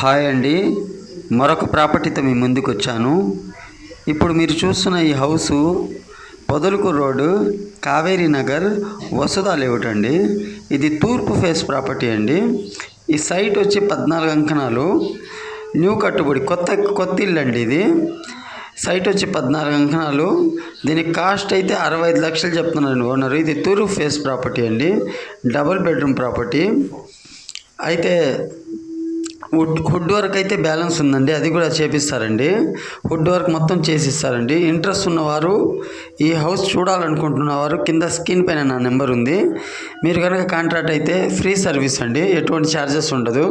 Hi అండి. మరొక ప్రాపర్టీతో మీ ముందుకు వచ్చాను ఇప్పుడు మీరు చూస్తున్న ఈ house Podalakuru road Kaveri Nagar Vasuda layout అండి ఇది తూర్పు ఫేస్ ప్రాపర్టీ అండి. ఈ సైట్ వచ్చి పద్నాలుగు అంకణాలు. న్యూ కట్టుబడి కొత్త కొత్త ఇల్లు అండి ఇది. సైట్ వచ్చి పద్నాలుగు అంకణాలు. దీనికి కాస్ట్ అయితే అరవై ఐదు లక్షలు చెప్తున్నారండి ఓనర్. ఇది తూర్పు ఫేస్ ప్రాపర్టీ అండి. Double bedroom property. అయితే వుడ్ వర్క్ అయితే బ్యాలెన్స్ ఉందండి. అది కూడా చేపిస్తారండి. వుడ్ వర్క్ మొత్తం చేసిస్తారండి. ఇంట్రెస్ట్ ఉన్నవారు ఈ హౌస్ చూడాలనుకుంటున్నవారు కింద స్క్రీన్ పైన నా నెంబర్ ఉంది. మీరు కనుక కాంట్రాక్ట్ అయితే ఫ్రీ సర్వీస్ అండి. ఎటువంటి ఛార్జెస్ ఉండదు.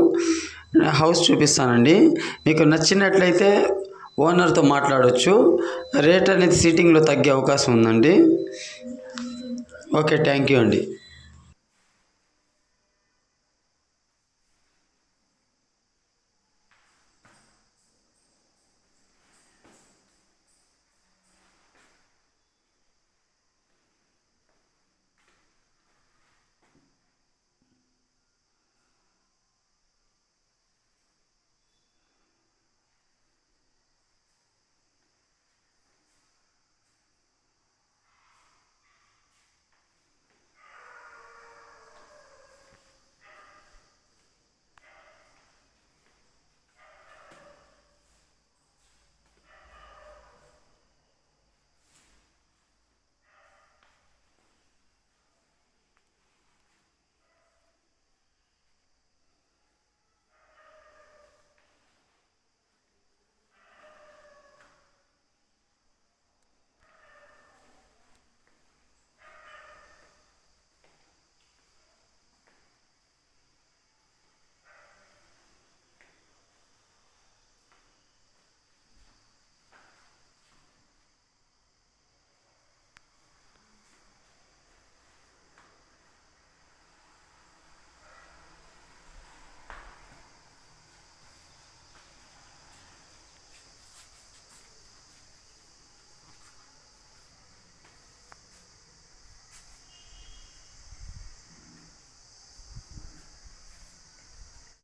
హౌస్ చూపిస్తానండి. మీకు నచ్చినట్లయితే ఓనర్తో మాట్లాడవచ్చు రేట్ అనేది సీటింగ్లో తగ్గే అవకాశం ఉందండి. ఓకే థ్యాంక్ యూ అండి.